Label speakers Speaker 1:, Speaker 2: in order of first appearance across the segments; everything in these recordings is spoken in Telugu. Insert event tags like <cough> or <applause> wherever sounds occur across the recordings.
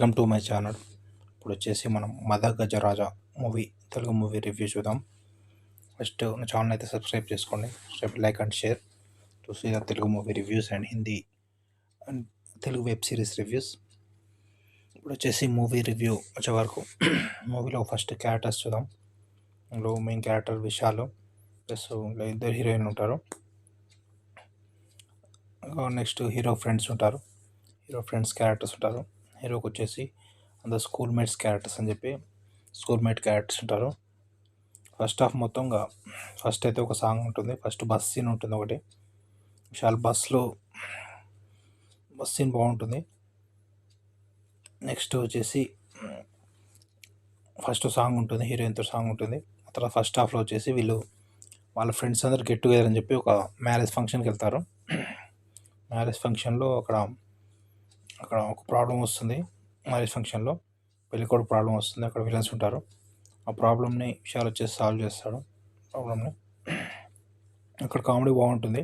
Speaker 1: Welcome to my channel. ఇప్పుడు వచ్చేసి మనం Madha Gajaraja movie Telugu movie review చూద్దాం. ఫస్ట్ నా ఛానల్ అయితే సబ్స్క్రైబ్ చేసుకోండి. సబ్స్క్రైబ్ లైక్ అండ్ షేర్ చూసి Telugu movie reviews and Hindi and Telugu web series reviews ఇప్పుడు వచ్చేసి మూవీ రివ్యూ వచ్చే వరకు <clears throat> మూవీలో ఫస్ట్ క్యారెక్టర్స్ చూద్దాం. ఇందులో మెయిన్ క్యారెక్టర్ విశాల్ ప్లస్ ఇద్దరు హీరోయిన్ ఉంటారు. నెక్స్ట్ హీరో ఫ్రెండ్స్ ఉంటారు. హీరో ఫ్రెండ్స్ క్యారెక్టర్స్ ఉంటారు. హీరోకి వచ్చేసి అంత స్కూల్ మేట్స్ క్యారెక్టర్స్ అని చెప్పి స్కూల్ మేట్ క్యారెక్టర్స్ ఉంటారు. ఫస్ట్ హాఫ్ మొత్తంగా ఫస్ట్ అయితే ఒక సాంగ్ ఉంటుంది. ఫస్ట్ బస్ సీన్ ఉంటుంది ఒకటి. విశాల్ బస్లో బస్ సీన్ బాగుంటుంది. నెక్స్ట్ వచ్చేసి ఫస్ట్ సాంగ్ ఉంటుంది. హీరోయిన్తో సాంగ్ ఉంటుంది. ఆ తర్వాత ఫస్ట్ హాఫ్లో వచ్చేసి వీళ్ళు వాళ్ళ ఫ్రెండ్స్ అందరు గెట్ టుగెదర్ అని చెప్పి ఒక మ్యారేజ్ ఫంక్షన్కి వెళ్తారు. మ్యారేజ్ ఫంక్షన్లో అక్కడ అక్కడ ఒక ప్రాబ్లం వస్తుంది మ్యారేజ్ ఫంక్షన్లో. పెళ్ళికొడుకు ప్రాబ్లం వస్తుంది అక్కడ విలన్స్ ఉంటారు. ఆ ప్రాబ్లమ్ని విషయాలు వచ్చేసి సాల్వ్ చేస్తాడు. ప్రాబ్లమ్ని అక్కడ కామెడీ బాగుంటుంది.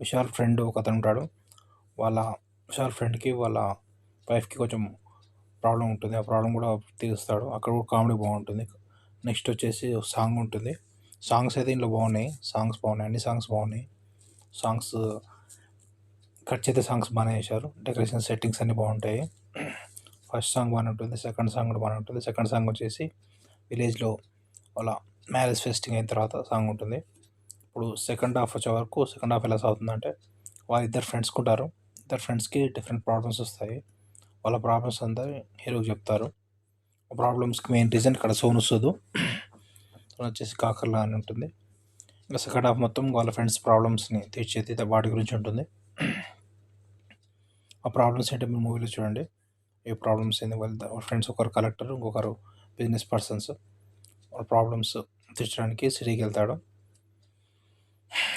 Speaker 1: విశాల్ ఫ్రెండ్ ఒక అతను ఉంటాడు. వాళ్ళ విశాల్ ఫ్రెండ్కి వాళ్ళ వైఫ్కి కొంచెం ప్రాబ్లం ఉంటుంది. ఆ ప్రాబ్లం కూడా తీరుస్తాడు. అక్కడ కూడా కామెడీ బాగుంటుంది. నెక్స్ట్ వచ్చేసి సాంగ్ ఉంటుంది. సాంగ్స్ అయితే ఇంట్లో బాగున్నాయి. సాంగ్స్ బాగున్నాయి. అన్ని సాంగ్స్ బాగున్నాయి. సాంగ్స్ కట్ చేసే సాంగ్స్ బాగానే చేశారు. డెకరేషన్ సెట్టింగ్స్ అన్నీ బాగుంటాయి. ఫస్ట్ సాంగ్ బాగానే ఉంటుంది సెకండ్ సాంగ్ కూడా బాగానే ఉంటుంది. సెకండ్ సాంగ్ వచ్చేసి విలేజ్లో వాళ్ళ మ్యారేజ్ ఫెస్టింగ్ అయిన తర్వాత సాంగ్ ఉంటుంది. ఇప్పుడు సెకండ్ హాఫ్ వచ్చే వరకు సెకండ్ హాఫ్ ఎలా సాగుతుందంటే వాళ్ళు ఇద్దరు ఫ్రెండ్స్ ఉంటారు. ఇద్దరు ఫ్రెండ్స్కి డిఫరెంట్ ప్రాబ్లమ్స్ వస్తాయి. వాళ్ళ ప్రాబ్లమ్స్ అంతా హీరోకి చెప్తారు. ఆ ప్రాబ్లమ్స్కి మెయిన్ రీజన్ ఇక్కడ సోను సూదు వచ్చేసి కాకర్లా అని ఉంటుంది. ఇంకా సెకండ్ హాఫ్ మొత్తం వాళ్ళ ఫ్రెండ్స్ ప్రాబ్లమ్స్ని తీర్చేది వాటి గురించి ఉంటుంది. ఆ ప్రాబ్లమ్స్ ఏంటో మీరు మూవీలో చూడండి. ఏ ప్రాబ్లమ్స్ ఏంది? వాళ్ళ ఫ్రెండ్స్ ఒకరు కలెక్టర్ ఇంకొకరు బిజినెస్ పర్సన్స్ వాళ్ళ ప్రాబ్లమ్స్ తీర్చడానికి సిటీకి వెళ్తాడు.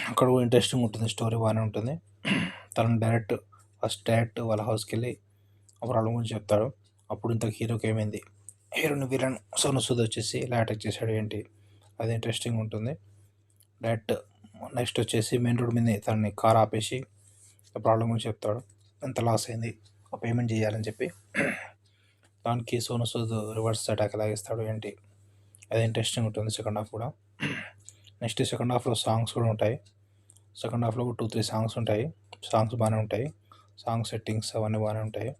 Speaker 1: అక్కడ ఇంట్రెస్టింగ్ ఉంటుంది స్టోరీ బాగానే ఉంటుంది. తను డైరెక్ట్ ఫస్ట్ డైరెక్ట్ వాళ్ళ హౌస్కి వెళ్ళి ఆ ప్రాబ్లం గురించి చెప్తాడు. అప్పుడు ఇంత హీరోకి ఏమైంది? హీరోని విలన్ సోను సూద్ వచ్చేసి ఇలా అటాక్ చేశాడు. ఏంటి? అది ఇంట్రెస్టింగ్ ఉంటుంది. డైరెక్ట్ నెక్స్ట్ వచ్చేసి మెయిన్ రోడ్ మీద తనని కార్ ఆపేసి ప్రాబ్లం గురించి చెప్తాడు. ఎంత లాస్ అయింది. పేమెంట్ చేయాలని చెప్పి దానికి సోను సూద్ రివర్స్ అటాక్ లాగిస్తాడు ఏంటి? అది ఇంట్రెస్టింగ్ ఉంటుంది సెకండ్ హాఫ్ కూడా. నెక్స్ట్ సెకండ్ హాఫ్లో సాంగ్స్ కూడా ఉంటాయి. సెకండ్ హాఫ్లో టూ త్రీ సాంగ్స్ ఉంటాయి. సాంగ్స్ బాగానే ఉంటాయి. సాంగ్ సెట్టింగ్స్ అవన్నీ బాగానే ఉంటాయి.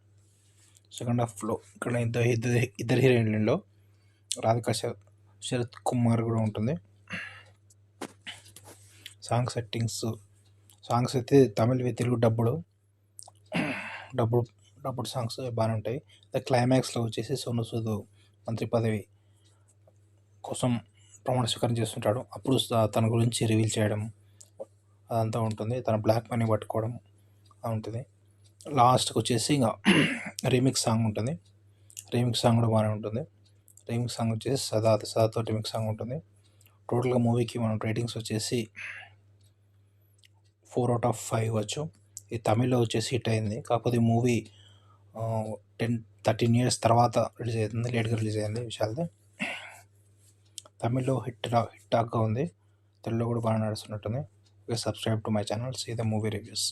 Speaker 1: సెకండ్ హాఫ్లో ఇక్కడ ఇద్దరు ఇద్దరు ఇద్దరు హీరోయిన్లలో రాధిక శరత్ కుమార్ కూడా ఉంటుంది. సాంగ్ సెట్టింగ్స్ సాంగ్స్ అయితే తమిళ్ తెలుగు డబ్బులు. డబ్బుడు డబ్బుడు సాంగ్స్ బాగానే ఉంటాయి క్లైమాక్స్లో వచ్చేసి సోను సూద్ మంత్రి పదవి కోసం ప్రమాణ స్వీకారం చేస్తుంటాడు. అప్పుడు తన గురించి రివీల్ చేయడం అదంతా ఉంటుంది. తన బ్లాక్ మనీ పట్టుకోవడం ఉంటుంది. లాస్ట్కి వచ్చేసి ఇంకా రీమిక్స్ సాంగ్ ఉంటుంది. రీమిక్స్ సాంగ్ కూడా బాగానే ఉంటుంది. రీమిక్స్ సాంగ్ వచ్చేసి సదా సదాతో రీమిక్స్ సాంగ్ ఉంటుంది. టోటల్గా మూవీకి మనం రేటింగ్స్ వచ్చేసి ఫోర్ అవుట్ ఆఫ్ ఫైవ్ ఇవ్వచ్చు ఈ తమిళ్ళో వచ్చేసి హిట్ అయింది. కాకపోతే ఈ మూవీ టెన్ థర్టీన్ ఇయర్స్ తర్వాత రిలీజ్ అవుతుంది లేట్గా రిలీజ్ అయింది విశాల్ది. తమిళ్ళో హిట్ హిట్ టాక్గా ఉంది. తెలుగులో కూడా బాగా నడుస్తున్నట్టుంది. Subscribe to my channel see the movie reviews